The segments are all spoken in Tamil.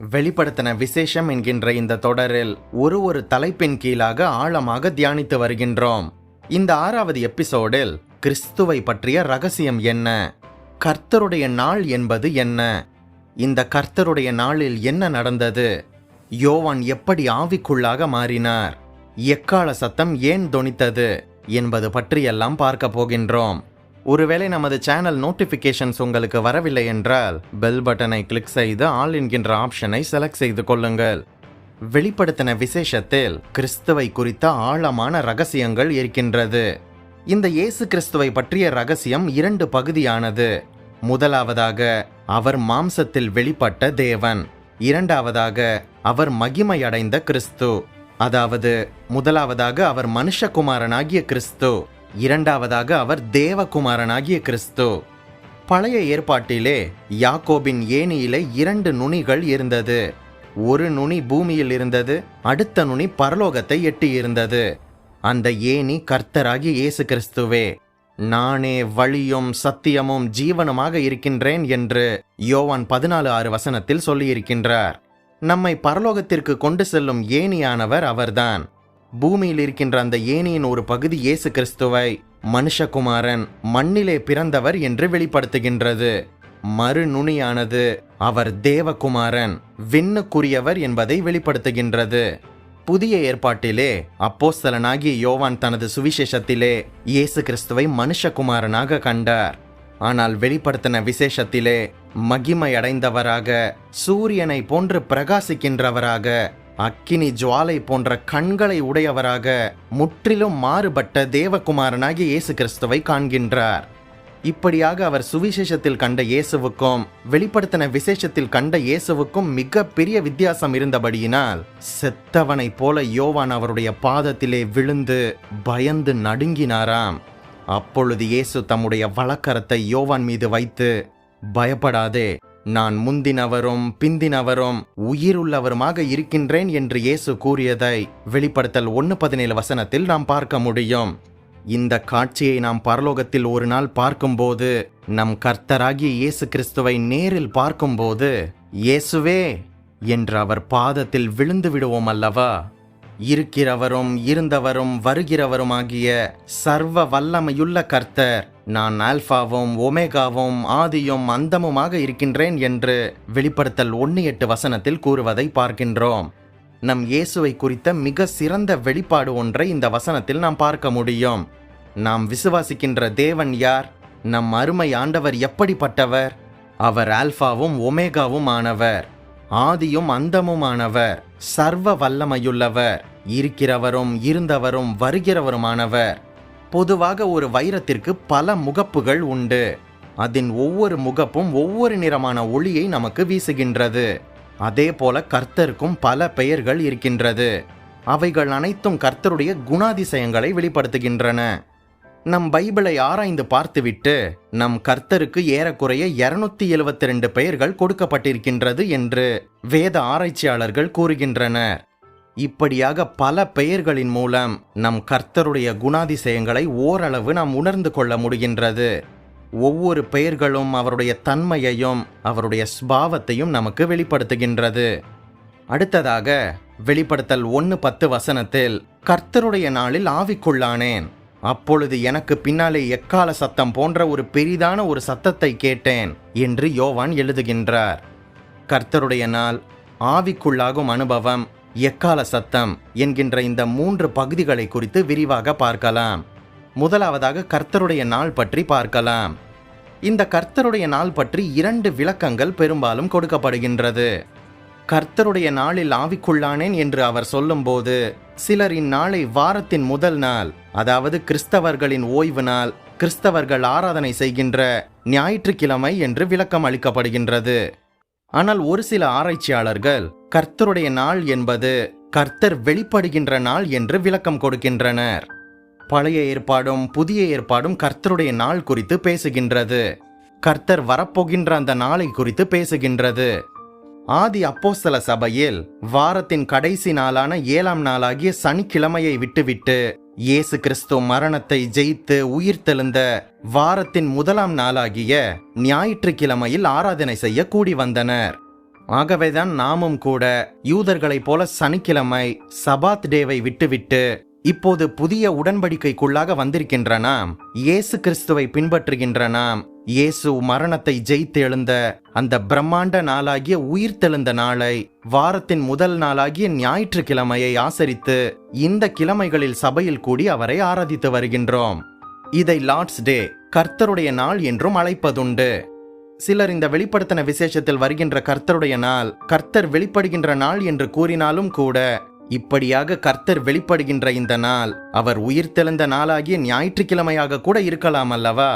வெளிப்படுத்தின விசேஷம் என்கின்ற இந்த தொடரில் ஒரு ஒரு தலைப்பின் கீழாக ஆழமாக தியானித்து வருகின்றோம். இந்த ஆறாவது எபிசோடில் கிறிஸ்துவை பற்றிய ரகசியம் என்ன? கர்த்தருடைய நாள் என்பது என்ன? இந்த கர்த்தருடைய நாளில் என்ன நடந்தது? யோவான் எப்படி ஆவிக்குள்ளாக மாறினார்? எக்கால சத்தம் ஏன் தொனித்தது? என்பது பற்றியெல்லாம் பார்க்க போகின்றோம். ஒருவேளை நமது சேனல் நோட்டிஃபிகேஷன்ஸ் உங்களுக்கு வரவில்லை என்றால் பெல் பட்டனை கிளிக் செய்து ஆல் என்கின்ற ஆப்ஷனை செலக்ட் செய்து கொள்ளுங்கள். வெளிப்படுத்தின விசேஷத்தில் கிறிஸ்துவை குறித்த ஆழமான ரகசியங்கள் இருக்கின்றது. இந்த இயேசு கிறிஸ்துவை பற்றிய ரகசியம் இரண்டு பகுதியானது. முதலாவதாக அவர் மாம்சத்தில் வெளிப்பட்ட தேவன். இரண்டாவதாக அவர் மகிமையடைந்த கிறிஸ்து. அதாவது முதலாவதாக அவர் மனுஷகுமாரனாகிய கிறிஸ்து. இரண்டாவதாக அவர் தேவகுமாரனாகிய கிறிஸ்து. பழைய ஏற்பாட்டிலே யாக்கோபின் ஏணியிலே இரண்டு நுனிகள் இருந்தது. ஒரு நுனி பூமியில் இருந்தது அடுத்த நுனி பரலோகத்தை எட்டியிருந்தது. அந்த ஏணி கர்த்தராகி இயேசு கிறிஸ்துவே நானே வழியும் சத்தியமும் ஜீவனுமாக இருக்கின்றேன் என்று யோவான் பதினாலு ஆறு வசனத்தில் சொல்லியிருக்கின்றார். நம்மை பரலோகத்திற்கு கொண்டு செல்லும் ஏணியானவர் அவர்தான். பூமியில் இருக்கின்ற அந்த ஏனியின் ஒரு பகுதி இயேசு கிறிஸ்துவை மனுஷகுமாரன் மண்ணிலே பிறந்தவர் என்று வெளிப்படுத்துகின்றது. மறு நுனியானது அவர் தேவகுமாரன் விண்ணுக்குரியவர் என்பதை வெளிப்படுத்துகின்றது. புதிய ஏற்பாட்டிலே அப்போஸ்தலனாகிய யோவான் தனது சுவிசேஷத்திலே இயேசு கிறிஸ்துவை மனுஷகுமாரனாக கண்டார். ஆனால் வெளிப்படுத்தின விசேஷத்திலே மகிமை அடைந்தவராக சூரியனை போன்று பிரகாசிக்கின்றவராக அக்கினி ஜுவாலை போன்ற கண்களை உடையவராக முற்றிலும் மாறுபட்ட தேவகுமாரனாகிய இயேசு கிறிஸ்துவை காண்கின்றார். இப்படியாக அவர் சுவிசேஷத்தில் கண்ட இயேசுவுக்கும் வெளிப்படுத்தின விசேஷத்தில் கண்ட இயேசுவுக்கும் மிக பெரிய வித்தியாசம் இருந்தபடியினால் செத்தவனைப் போல யோவான் அவருடைய பாதத்திலே விழுந்து பயந்து நடுங்கினாராம். அப்பொழுது இயேசு தம்முடைய வழக்கரத்தை யோவான் மீது வைத்து பயப்படாதே நான் முந்தினவரும் பிந்தினவரும் உயிருள்ளவருமாக இருக்கின்றேன் என்று இயேசு கூறியதை வெளிப்படுத்தல் ஒன்று பதினேழு வசனத்தில் நாம் பார்க்க முடியும். இந்த காட்சியை நாம் பரலோகத்தில் ஒரு நாள் பார்க்கும்போது நம் கர்த்தராகிய இயேசு கிறிஸ்துவை நேரில் பார்க்கும்போது இயேசுவே என்று அவர் பாதத்தில் விழுந்து விடுவோம் அல்லவா? இருக்கிறவரும் இருந்தவரும் வருகிறவரும் ஆகிய சர்வ வல்லமையுள்ள கர்த்தர். நான் ஆல்பாவும் ஒமேகாவும் ஆதியும் அந்தமுமாக இருக்கின்றேன் என்று வெளிப்படுத்தல் ஒன்று எட்டு வசனத்தில் கூறுவதை பார்க்கின்றோம். நம் இயேசுவை குறித்த மிக சிறந்த வெளிப்பாடு ஒன்றை இந்த வசனத்தில் நாம் பார்க்க முடியும். நாம் விசுவாசிக்கின்ற தேவன் யார்? நம் அருமை ஆண்டவர் எப்படிப்பட்டவர்? அவர் ஆல்பாவும் ஒமேகாவும் ஆனவர். ஆதியும் அந்தமுமானவர் சர்வ வல்லமையுள்ளவர் இருக்கிறவரும் இருந்தவரும் வருகிறவருமானவர். பொதுவாக ஒரு வைரத்திற்கு பல முகப்புகள் உண்டு. அதன் ஒவ்வொரு முகப்பும் ஒவ்வொரு நிறமான ஒளியை நமக்கு வீசுகின்றது. அதே போல கர்த்தருக்கும் பல பெயர்கள் இருக்கின்றது. அவைகள் அனைத்தும் கர்த்தருடைய குணாதிசயங்களை வெளிப்படுத்துகின்றன. நம் பைபிளை ஆராய்ந்து பார்த்துவிட்டு நம் கர்த்தருக்கு ஏறக்குறைய இருநூத்தி எழுபத்தி ரெண்டு பெயர்கள் கொடுக்கப்பட்டிருக்கின்றது என்று வேத ஆராய்ச்சியாளர்கள் கூறுகின்றனர். இப்படியாக பல பெயர்களின் மூலம் நம் கர்த்தருடைய குணாதிசயங்களை ஓரளவு நாம் உணர்ந்து கொள்ள முடிகின்றது. ஒவ்வொரு பெயர்களும் அவருடைய தன்மையையும் அவருடைய ஸ்பாவத்தையும் நமக்கு வெளிப்படுத்துகின்றது. அடுத்ததாக வெளிப்படுத்தல் ஒன்று பத்து வசனத்தில் கர்த்தருடைய நாளில் ஆவிக்குள்ளானேன். அப்பொழுது எனக்கு பின்னாலே எக்கால சத்தம் போன்ற ஒரு பெரிதான ஒரு சத்தத்தை கேட்டேன் என்று யோவான் எழுதுகின்றார். கர்த்தருடைய நாள் ஆவிக்குள்ளாகும் அனுபவம் எக்கால சத்தம் என்கின்ற இந்த மூன்று பகுதிகளை குறித்து விரிவாக பார்க்கலாம். முதலாவதாக கர்த்தருடைய நாள் பற்றி பார்க்கலாம். இந்த கர்த்தருடைய நாள் பற்றி இரண்டு விளக்கங்கள் பெரும்பாலும் கொடுக்கப்படுகின்றது. கர்த்தருடைய நாளில் ஆவிக்குள்ளானேன் என்று அவர் சொல்லும்போது சிலர் இந்நாளை வாரத்தின் முதல் நாள் அதாவது கிறிஸ்தவர்களின் ஓய்வு நாள் கிறிஸ்தவர்கள் ஆராதனை செய்கின்ற ஞாயிற்றுக்கிழமை என்று விளக்கம் அளிக்கப்படுகின்றது. ஆனால் ஒரு சில ஆராய்ச்சியாளர்கள் கர்த்தருடைய நாள் என்பது கர்த்தர் வெளிப்படுகின்ற நாள் என்று விளக்கம் கொடுக்கின்றனர். பழைய ஏற்பாடும் புதிய ஏற்பாடும் கர்த்தருடைய நாள் குறித்து பேசுகின்றது. கர்த்தர் வரப்போகின்ற அந்த நாளை குறித்து பேசுகின்றது. ஆதி அப்போஸ்தல சபையில் வாரத்தின் கடைசி நாளான ஏழாம் நாளாகிய சனிக்கிழமையை விட்டுவிட்டு இயேசு கிறிஸ்து மரணத்தை ஜெயித்து உயிர்த்தெழுந்த வாரத்தின் முதலாம் நாளாகிய ஞாயிற்றுக்கிழமையில் ஆராதனை செய்ய கூடி வந்தனர். ஆகவேதான் நாமும் கூட யூதர்களைப் போல சனிக்கிழமை சபாத் டேவை விட்டுவிட்டு இப்போது புதிய உடன்படிக்கைக்குள்ளாக வந்திருக்கின்ற நாம் இயேசு கிறிஸ்துவை பின்பற்றுகின்ற நாம் இயேசு மரணத்தை ஜெயித்தெழுந்த அந்த பிரம்மாண்ட நாளாகிய உயிர்த்தெழுந்த நாளை வாரத்தின் முதல் நாளாகிய ஞாயிற்றுக்கிழமையை ஆசரித்து இந்த கிழமைகளில் சபையில் கூடி அவரை ஆராதித்து வருகின்றோம். இதை லார்ட்ஸ் டே கர்த்தருடைய நாள் என்றும் அழைப்பதுண்டு. சிலர் இந்த வெளிப்படுத்தின விசேஷத்தில் வருகின்ற கர்த்தருடைய நாள் கர்த்தர் வெளிப்படுகின்ற நாள் என்று கூறினாலும் கூட இப்படியாக கர்த்தர் வெளிப்படுகின்ற இந்த நாள் அவர் உயிர்த்தெழுந்த நாளாகிய ஞாயிற்றுக்கிழமையாக கூட இருக்கலாம் அல்லவா?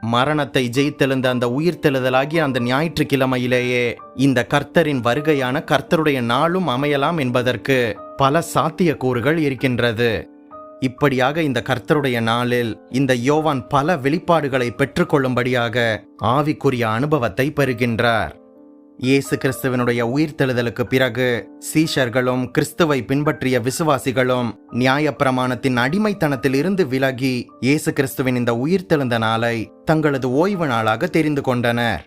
மரணத்தை ஜெயித்தெழுந்த அந்த உயிர்த்தெழுதலாகிய அந்த ஞாயிற்றுக்கிழமையிலேயே இந்த கர்த்தரின் வருகையான கர்த்தருடைய நாளும் அமையலாம் என்பதற்கு பல சாத்தியக்கூறுகள் இருக்கின்றது. இப்படியாக இந்த கர்த்தருடைய நாளில் இந்த யோவான் பல வெளிப்பாடுகளை பெற்றுக்கொள்ளும்படியாக ஆவிக்குரிய அனுபவத்தை பெறுகின்றார். இயேசு கிறிஸ்துவனுடைய உயிர்த்தெழுதலுக்கு பிறகு சீஷர்களும் கிறிஸ்துவை பின்பற்றிய விசுவாசிகளும் நியாயப்பிரமாணத்தின் அடிமைத்தனத்தில் இருந்து விலகி இயேசு கிறிஸ்துவின் இந்த உயிர்த்தெழுந்த நாளை தங்களது ஓய்வு நாளாக தெரிந்து கொண்டனர்.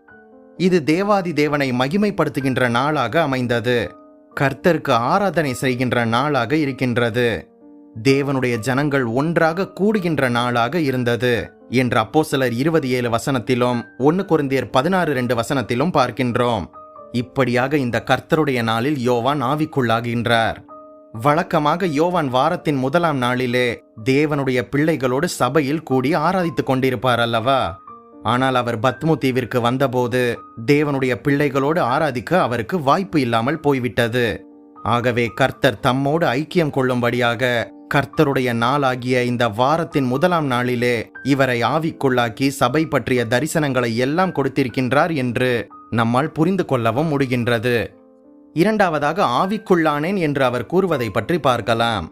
இது தேவாதி தேவனை மகிமைப்படுத்துகின்ற நாளாக அமைந்தது. கர்த்தருக்கு ஆராதனை செய்கின்ற நாளாக இருக்கின்றது. தேவனுடைய ஜனங்கள் ஒன்றாக கூடுகின்ற நாளாக இருந்தது என்று சிலர் இருபது ஏழு வசனத்திலும் ஒன்னு குருந்தியர் பதினாறு ரெண்டு வசனத்திலும் பார்க்கின்றோம். இப்படியாக இந்த கர்த்தருடைய நாளில் யோவான் ஆவிக்குள்ளாகின்றார். வழக்கமாக யோவான் வாரத்தின் முதலாம் நாளிலே தேவனுடைய பிள்ளைகளோடு சபையில் கூடி ஆராதித்துக் கொண்டிருப்பார் அல்லவா? ஆனால் அவர் பத்மு தீவிற்கு வந்தபோது தேவனுடைய பிள்ளைகளோடு ஆராதிக்க அவருக்கு வாய்ப்பு இல்லாமல் போய்விட்டது. ஆகவே கர்த்தர் தம்மோடு ஐக்கியம் கொள்ளும்படியாக கர்த்தருடைய நாளாகிய இந்த வாரத்தின் முதலாம் நாளிலே இவரை ஆவிக்குள்ளாக்கி சபை பற்றிய தரிசனங்களை எல்லாம் கொடுத்திருக்கின்றார் என்று நம்மால் புரிந்து கொள்ளவும் முடிகின்றது. இரண்டாவதாக ஆவிக்குள்ளானேன் என்று அவர் கூறுவதை பற்றி பார்க்கலாம்.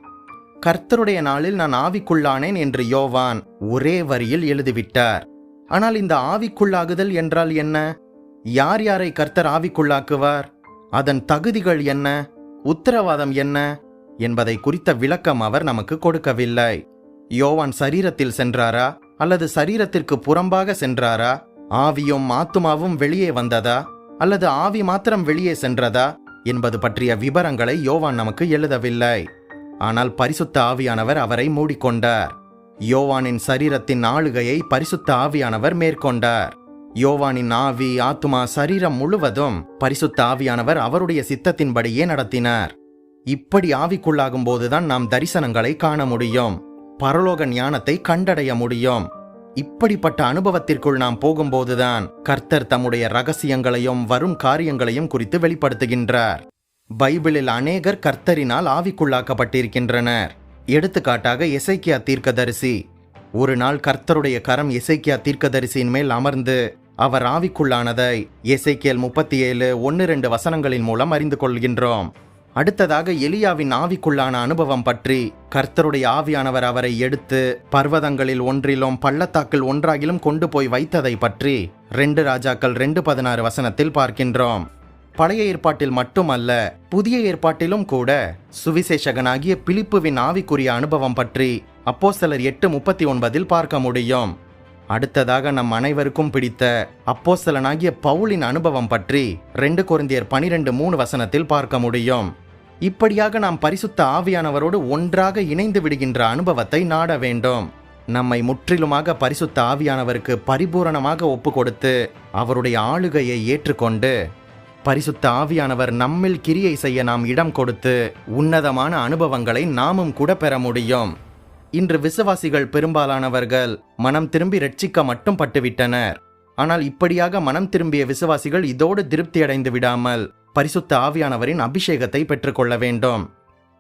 கர்த்தருடைய நாளில் நான் ஆவிக்குள்ளானேன் என்று யோவான் ஒரே வரியில் எழுதிவிட்டார். ஆனால் இந்த ஆவிக்குள்ளாகுதல் என்றால் என்ன? யார் யாரை கர்த்தர் ஆவிக்குள்ளாக்குவார்? அதன் தகுதிகள் என்ன? உத்தரவாதம் என்ன? என்பதை குறித்த விளக்கம் அவர் நமக்கு கொடுக்கவில்லை. யோவான் சரீரத்தில் சென்றாரா? அல்லது சரீரத்திற்கு புறம்பாக சென்றாரா? ஆவியும் ஆத்துமாவும் வெளியே வந்ததா? அல்லது ஆவி மாத்திரம் வெளியே சென்றதா? என்பது பற்றிய விபரங்களை யோவான் நமக்கு எழுதவில்லை. ஆனால் பரிசுத்த ஆவியானவர் அவரை மூடிக்கொண்டார். யோவானின் சரீரத்தின் ஆளுகையை பரிசுத்த ஆவியானவர் மேற்கொண்டார். யோவானின் ஆவி ஆத்துமா சரீரம் முழுவதும் பரிசுத்த ஆவியானவர் அவருடைய சித்தத்தின்படியே நடத்தினார். இப்படி ஆவிக்குள்ளாகும் போதுதான் நாம் தரிசனங்களை காண முடியும். பரலோக ஞானத்தை கண்டடைய முடியும். இப்படிப்பட்ட அனுபவத்திற்குள் நாம் போகும்போதுதான் கர்த்தர் தம்முடைய ரகசியங்களையும் வரும் காரியங்களையும் குறித்து வெளிப்படுத்துகின்றார். பைபிளில் அநேகர் கர்த்தரினால் ஆவிக்குள்ளாக்கப்பட்டிருக்கின்றனர். எடுத்துக்காட்டாக எசைக்கியா தீர்க்கதரிசி. ஒரு நாள் கர்த்தருடைய கரம் எசைக்கியா தீர்க்கதரிசியின் மேல் அமர்ந்து அவர் ஆவிக்குள்ளானதை எசைக்கியல் முப்பத்தி ஏழு ஒன்று ரெண்டு வசனங்களின் மூலம் அறிந்து கொள்கின்றோம். அடுத்ததாக எலியாவின் ஆவிக்குள்ளான அனுபவம் பற்றி கர்த்தருடைய ஆவியானவர் அவரை எடுத்து பர்வதங்களில் ஒன்றிலும் பள்ளத்தாக்கில் ஒன்றாகிலும் கொண்டு போய் வைத்ததை பற்றி ரெண்டு ராஜாக்கள் ரெண்டு பதினாறு வசனத்தில் பார்க்கின்றோம். பழைய ஏற்பாட்டில் மட்டுமல்ல புதிய ஏற்பாட்டிலும் கூட சுவிசேஷகனாகிய பிலிப்புவின் ஆவிக்குரிய அனுபவம் பற்றி அப்போஸ்தலர் எட்டு முப்பத்தி ஒன்பதில் பார்க்க முடியும். அடுத்ததாக நம் அனைவருக்கும் பிடித்த அப்போஸ்தலனாகிய பவுலின் அனுபவம் பற்றி ரெண்டு கொரிந்தியர் பனிரெண்டு மூணு வசனத்தில் பார்க்க முடியும். இப்படியாக நாம் பரிசுத்த ஆவியானவரோடு ஒன்றாக இணைந்து விடுகின்ற அனுபவத்தை நாட வேண்டும். நம்மை முற்றிலுமாக பரிசுத்த ஆவியானவருக்கு பரிபூரணமாக ஒப்பு கொடுத்து அவருடைய ஆளுகையை ஏற்றுக்கொண்டு பரிசுத்த ஆவியானவர் நம்மில் கிரியை செய்ய நாம் இடம் கொடுத்து உன்னதமான அனுபவங்களை நாமும் கூட பெற முடியும். இன்று விசுவாசிகள் பெரும்பாலானவர்கள் மனம் திரும்பி ரட்சிக்க மட்டும் பட்டுவிட்டனர். ஆனால் இப்படியாக மனம் திரும்பிய விசுவாசிகள் இதோடு திருப்தி அடைந்து விடாமல் பரிசுத்த ஆவியானவரின் அபிஷேகத்தை பெற்றுக்கொள்ள வேண்டும்.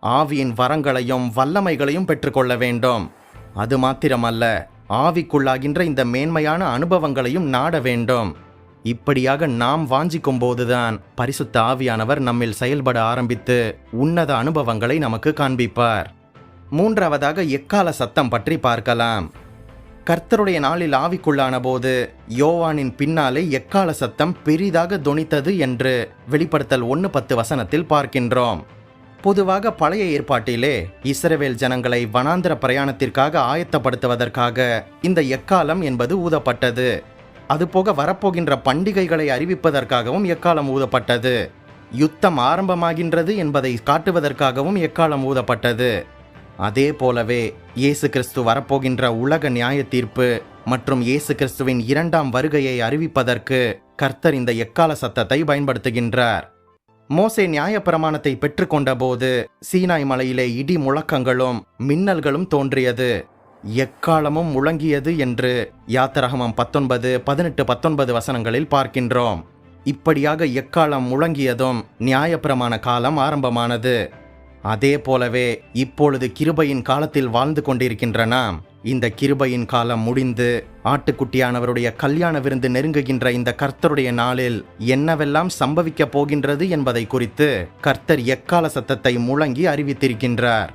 ஆவியின் வரங்களையும் வல்லமைகளையும் பெற்றுக்கொள்ள வேண்டும். அது மாத்திரமல்ல ஆவிக்குள்ளாகின்ற இந்த மேன்மையான அனுபவங்களையும் நாட வேண்டும். இப்படியாக நாம் வாஞ்சிக்கும் போதுதான் பரிசுத்த ஆவியானவர் நம்மில் செயல்பட ஆரம்பித்து உன்னத அனுபவங்களை நமக்கு காண்பிப்பார். மூன்றாவதாக எக்கால சத்தம் பற்றி பார்க்கலாம். கர்த்தருடைய நாளில் ஆவிக்குள்ளான போது யோவானின் பின்னாலே எக்கால சத்தம் பெரிதாக தொனித்தது என்று வெளிப்படுத்தல் ஒன்று பத்து வசனத்தில் பார்க்கின்றோம். பொதுவாக பழைய ஏற்பாட்டிலே இஸ்ரவேல் ஜனங்களை வனாந்திர பிரயாணத்திற்காக ஆயத்தப்படுத்துவதற்காக இந்த எக்காலம் என்பது ஊதப்பட்டது. அதுபோக வரப்போகின்ற பண்டிகைகளை அறிவிப்பதற்காகவும் எக்காலம் ஊதப்பட்டது. யுத்தம் ஆரம்பமாகின்றது என்பதை காட்டுவதற்காகவும் எக்காலம் ஊதப்பட்டது. அதே போலவே இயேசு கிறிஸ்து வரப்போகின்ற உலக நியாய தீர்ப்பு மற்றும் இயேசு கிறிஸ்துவின் இரண்டாம் வருகையை அறிவிப்பதற்கு கர்த்தர் இந்த எக்கால சத்தத்தை பயன்படுத்துகின்றார். மோசே நியாயப்பிரமாணத்தை பெற்றுக்கொண்டபோது சீனாய் மலையிலே இடி முழக்கங்களும் மின்னல்களும் தோன்றியது. எக்காலமும் முழங்கியது என்று யாத்திரகமம் பத்தொன்பது பதினெட்டு பத்தொன்பது வசனங்களில் பார்க்கின்றோம். இப்படியாக எக்காலம் முழங்கியதும் நியாயப்பிரமாண காலம் ஆரம்பமானது. அதே போலவே இப்பொழுது கிருபையின் காலத்தில் வாழ்ந்து கொண்டிருக்கின்ற நாம் இந்த கிருபையின் காலம் முடிந்து ஆட்டுக்குட்டியானவருடைய கல்யாண விருந்து நெருங்குகின்ற இந்த கர்த்தருடைய நாளில் என்னவெல்லாம் சம்பவிக்கப் போகின்றது என்பதை குறித்து கர்த்தர் எக்கால சத்தத்தை முழங்கி அறிவித்திருக்கின்றார்.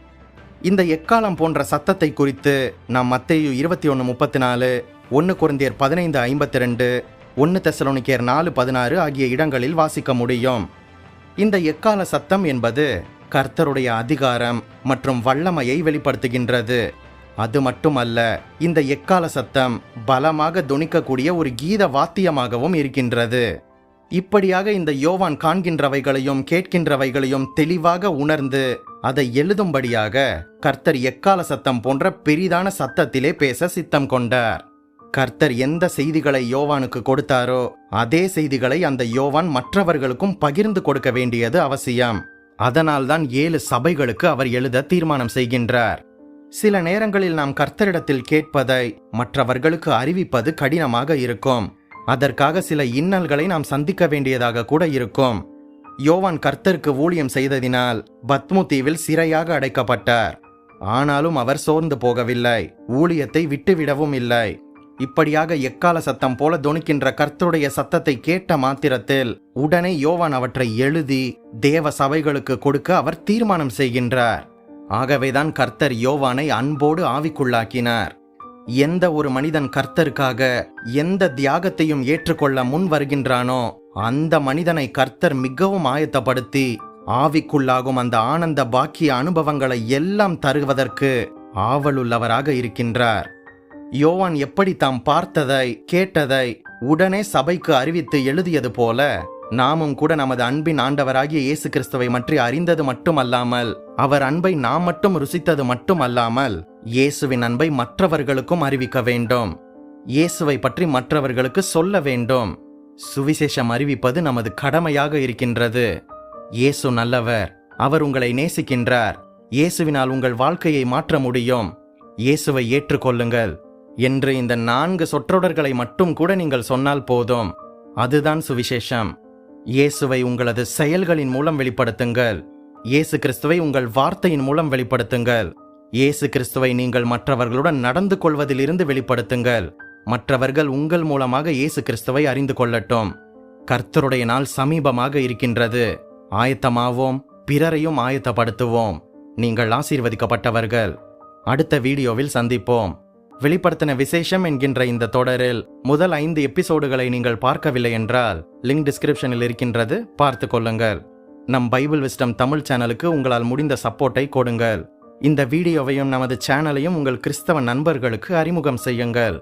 இந்த எக்காலம் போன்ற சத்தத்தை குறித்து நாம் மத்தேயு இருபத்தி ஒன்று முப்பத்தி நாலு ஒன்று குருந்தியர் பதினைந்து ஐம்பத்தி ரெண்டு ஒன்று தெசலோனிக்கேர் நாலு பதினாறு ஆகிய இடங்களில் வாசிக்க முடியும். இந்த எக்கால சத்தம் என்பது கர்த்தருடைய அதிகாரம் மற்றும் வல்லமையை வெளிப்படுத்துகின்றது. அது மட்டுமல்ல இந்த எக்கால சத்தம் பலமாக தொனிக்கக்கூடிய ஒரு கீத வாத்தியமாகவும் இருக்கின்றது. இப்படியாக இந்த யோவான் காண்கின்றவைகளையும் கேட்கின்றவைகளையும் தெளிவாக உணர்ந்து அதை எழுதும்படியாக கர்த்தர் எக்கால சத்தம் போன்ற பெரிதான சத்தத்திலே பேச சித்தம் கொண்டார். கர்த்தர் எந்த செய்திகளை யோவானுக்கு கொடுத்தாரோ அதே செய்திகளை அந்த யோவான் மற்றவர்களுக்கும் பகிர்ந்து கொடுக்க வேண்டியது அவசியம். அதனால்தான் ஏழு சபைகளுக்கு அவர் எழுத தீர்மானம் செய்கின்றார். சில நேரங்களில் நாம் கர்த்தரிடத்தில் கேட்பதை மற்றவர்களுக்கு அறிவிப்பது கடினமாக இருக்கும். அதற்காக சில இன்னல்களை நாம் சந்திக்க வேண்டியதாக கூட இருக்கும். யோவான் கர்த்தருக்கு ஊழியம் செய்ததினால் பத்மு தீவில் சிறையாக அடைக்கப்பட்டார். ஆனாலும் அவர் சோர்ந்து போகவில்லை. ஊழியத்தை விட்டுவிடவும் இல்லை. இப்படியாக எக்கால சத்தம் போல தொனிக்கின்ற கர்த்தருடைய சத்தத்தை கேட்ட மாத்திரத்தில் உடனே யோவான் அவற்றை எழுதி தேவ சபைகளுக்கு கொடுக்க அவர் தீர்மானம் செய்கின்றார். ஆகவேதான் கர்த்தர் யோவானை அன்போடு ஆவிக்குள்ளாக்கினார். எந்த ஒரு மனிதன் கர்த்தருக்காக எந்த தியாகத்தையும் ஏற்றுக்கொள்ள முன் வருகின்றானோ அந்த மனிதனை கர்த்தர் மிகவும் ஆயத்தப்படுத்தி ஆவிக்குள்ளாகும் அந்த ஆனந்த பாக்கிய அனுபவங்களை எல்லாம் தருவதற்கு ஆவலுள்ளவராக இருக்கின்றார். யோவான் எப்படி தாம் பார்த்ததை கேட்டதை உடனே சபைக்கு அறிவித்து எழுதியது போல நாமும் கூட நமது அன்பின் ஆண்டவராகிய இயேசு கிறிஸ்துவை பற்றி அறிந்தது மட்டுமல்லாமல் அவர் அன்பை நாம் மட்டும் ருசித்தது மட்டுமல்லாமல் இயேசுவின் அன்பை மற்றவர்களுக்கும் அறிவிக்க வேண்டும். இயேசுவை பற்றி மற்றவர்களுக்கு சொல்ல வேண்டும். சுவிசேஷம் அறிவிப்பது நமது கடமையாக இருக்கின்றது. இயேசு நல்லவர் அவர் உங்களை நேசிக்கின்றார். இயேசுவினால் உங்கள் வாழ்க்கையை மாற்ற முடியும். இயேசுவை ஏற்றுக்கொள்ளுங்கள். என்று இந்த நான்கு சொற்றொடர்களை மட்டும் கூட நீங்கள் சொன்னால் போதும். அதுதான் சுவிசேஷம். இயேசுவை உங்களது செயல்களின் மூலம் வெளிப்படுத்துங்கள். இயேசு கிறிஸ்துவை உங்கள் வார்த்தையின் மூலம் வெளிப்படுத்துங்கள். இயேசு கிறிஸ்துவை நீங்கள் மற்றவர்களுடன் நடந்து கொள்வதிலிருந்து வெளிப்படுத்துங்கள். மற்றவர்கள் உங்கள் மூலமாக இயேசு கிறிஸ்துவை அறிந்து கொள்ளட்டும். கர்த்தருடைய நாள் சமீபமாக இருக்கின்றது. ஆயத்தமாவோம் பிறரையும் ஆயத்தப்படுத்துவோம். நீங்கள் ஆசீர்வதிக்கப்பட்டவர்கள். அடுத்த வீடியோவில் சந்திப்போம். வெளிப்படுத்தின விசேஷம் என்கின்ற இந்த தொடரில் முதல் ஐந்து எபிசோடுகளை நீங்கள் பார்க்கவில்லை என்றால் லிங்க் டிஸ்கிரிப்ஷனில் இருக்கின்றது. பார்த்து கொள்ளுங்கள். நம் பைபிள் விஸ்டம் தமிழ் சேனலுக்கு உங்களால் முடிந்த சப்போர்ட்டை கொடுங்கள். இந்த வீடியோவையும் நமது சேனலையும் உங்கள் கிறிஸ்தவ நண்பர்களுக்கு அறிமுகம் செய்யுங்கள்.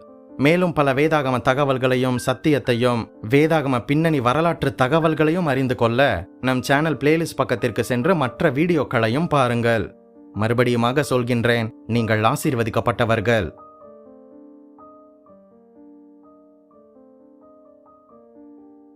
மேலும் பல வேதாகம தகவல்களையும் சத்தியத்தையும் வேதாகம பின்னணி வரலாற்று தகவல்களையும் அறிந்து கொள்ள நம் சேனல் பிளேலிஸ்ட் பக்கத்திற்கு சென்று மற்ற வீடியோக்களையும் பாருங்கள். மறுபடியுமாக சொல்கின்றேன் நீங்கள் ஆசீர்வதிக்கப்பட்டவர்கள்.